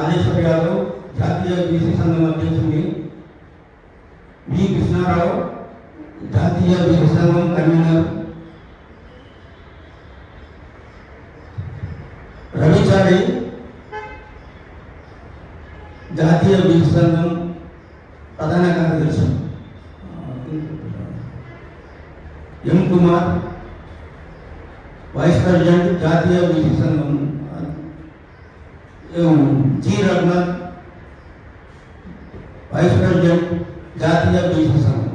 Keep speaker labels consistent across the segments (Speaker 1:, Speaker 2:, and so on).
Speaker 1: రాజేశ్వరి గారు జాతీయ బీసీ సంఘం అధ్యక్షుని వి కృష్ణారావు జాతీయ బీసీ సంఘం కన్వీనర్ రవిచారి జాతీయ బీసీ సంఘం ప్రధాన కార్యదర్శి ఎం కుమార్ వైస్ ప్రెసిడెంట్ జాతీయ బీసీ సంఘం M G Raghunath vice president జాతీయ బీసీ సంఘం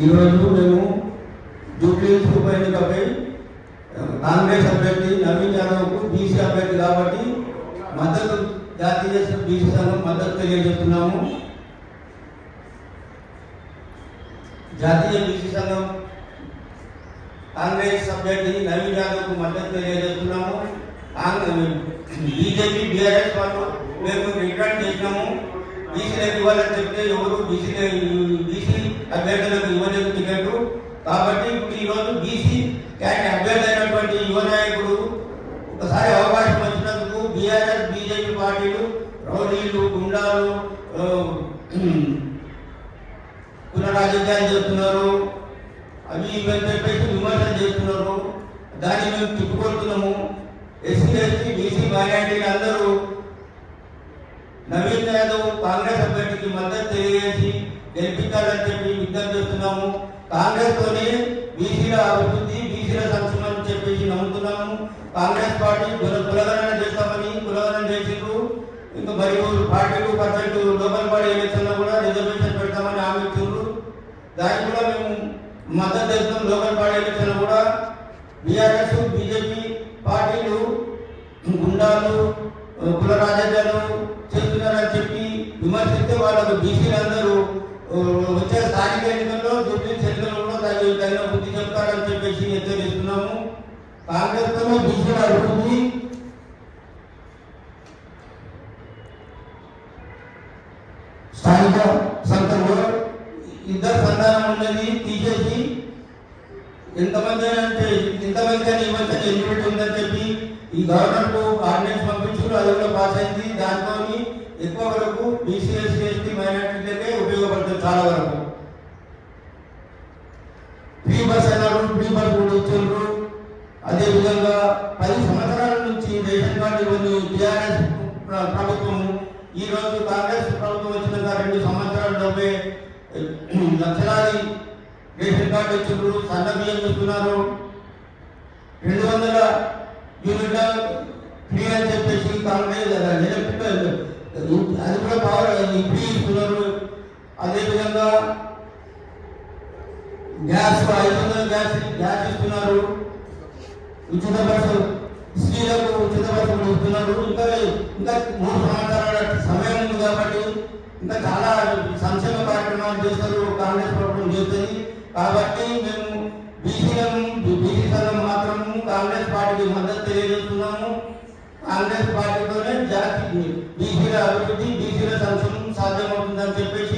Speaker 1: ఈరోజు మేము జూబ్లీ ఉప ఎన్నికపై కాంగ్రెస్ అభ్యర్థి నవీన్ యాదవ్కు బీసీ అభ్యర్థి కాబట్టి మద్దతు జాతీయ బీసీ సంఘం మద్దతు తెలియజేస్తున్నాము జాతీయ బీసీ సంఘం కాంగ్రెస్ అభ్యర్థి నవీన్ యాదవ్కు మద్దతు తెలియజేస్తున్నాము బీజేపీ బీఆర్ఎస్ వాళ్ళు మేము రిటర్న్ చేసినాము. బీసీలకు ఇవ్వాలని చెప్తే ఎవరు బీసీ బీసీ అభ్యర్థులకు ఇవ్వలేదు టికెట్ కాబట్టి ఇప్పుడు ఈరోజు బీసీ క్యాండిడేట్ అభ్యర్థి అయినటువంటి యువ నాయకుడు ఒకసారి అవకాశం వచ్చినందుకు బీఆర్ఎస్ బీజేపీ పార్టీలు రౌడీలు గుండాలు పునరాజకీయాలు చేస్తున్నారు. అవి ఇవన్నీ చెప్పేసి విమర్శలు చేస్తున్నారు. దాన్ని మేము తిప్పుకొడుతున్నాము. ఎస్సీ ఎస్టీ బీసీ మైనార్టీలు అందరూ నవీన్ యాదవ్ కాంగ్రెస్ అభ్యర్థికి మద్దతు తెలియజేసి గెలిపించాలని చెప్పి విజ్ఞప్తి చేస్తున్నాము. కాంగ్రెస్ తోనే బీసీల అభివృద్ధి బీసీల సంక్షేమం అని చెప్పేసి నమ్ముతున్నాము. కాంగ్రెస్ పార్టీ కుల కులగణన చేస్తామని కులగణన చేసిండ్రు. ఇంకా మరియు forty two percent local body ఎలక్షన్లో కూడా రిజర్వేషన్ పెడతామని హామీ ఇచ్చిండ్రు. దానికి కూడా మేము మద్దతు చేస్తాం లోకల్ బాడీ ఎలక్షన్లో కూడా బీఆర్ఎస్ బీజేపీ గుండాలు కుల రాజకీయాలు చేస్తున్నారని చెప్పి విమర్శిస్తే వాళ్ళకు బీసీలందరూ వచ్చే స్థానిక ఎన్నికల్లో జూబ్లీ సెంట్రల్లో తగిన తగిన బుద్ధి చెప్తారని చెప్పేసి హెచ్చరిస్తున్నాము. కాంగ్రెస్లో బీసీల అభివృద్ధి. స్థానిక సంఘంలో ఇద్దరు సంతానం ఉన్నది తీసేసి ఎంతమంది అంటే ఇంతమంది కానీ ఇవ్వచ్చని ఎలిమినేట్ ఉందని చెప్పి ఈ గవర్నమెంట్ ఆర్డినెన్స్ పంపించారు అది కూడా పాస్ అయింది దాంతో ఎక్కువ వరకు బీసీ ఎస్సీ ఎస్టీ మైనార్టీలకే ఉపయోగపడుతుంది చాలా వరకు. ఫ్రీ బస్ అన్నారు ఫ్రీ బస్ కూడా ఇచ్చారు అదేవిధంగా పది సంవత్సరాల నుంచి రేషన్ కార్డు ఇవ్వని టీఆర్ఎస్ ప్రభుత్వము ఈ రోజు కాంగ్రెస్ ప్రభుత్వం వచ్చినాక రెండు సంవత్సరాల్లోపే లక్షలాది రేషన్ కార్డు ఇచ్చిండ్రు సన్న బియ్యం ఇస్తున్నారు. రెండు వందల యూనిట్ల ఫ్రీ అని చెప్పేసి అది కూడా పవర్ ఫ్రీ ఇస్తున్నారు. అదేవిధంగా గ్యాస్ ఐదు వందల గ్యాస్ గ్యాస్ ఇస్తున్నారు. ఉచిత బస్సు స్త్రీలకు ఉచిత బస్సులు ఇస్తున్నారు. ఇంకా ఇంకా మూడు సంవత్సరాల సమయం ఉంది కాబట్టి ఇంకా చాలా సంక్షేమ కార్యక్రమాలు చేస్తారు కాంగ్రెస్ ప్రభుత్వం చేస్తుంది కాబట్టి మేము కాంగ్రెస్ పార్టీకి మద్దతు తెలియజేస్తున్నాము. కాంగ్రెస్ పార్టీతోనే జాతి బీసీల అభివృద్ధి బీసీల సంక్షేమం సాధ్యమవుతుందని చెప్పేసి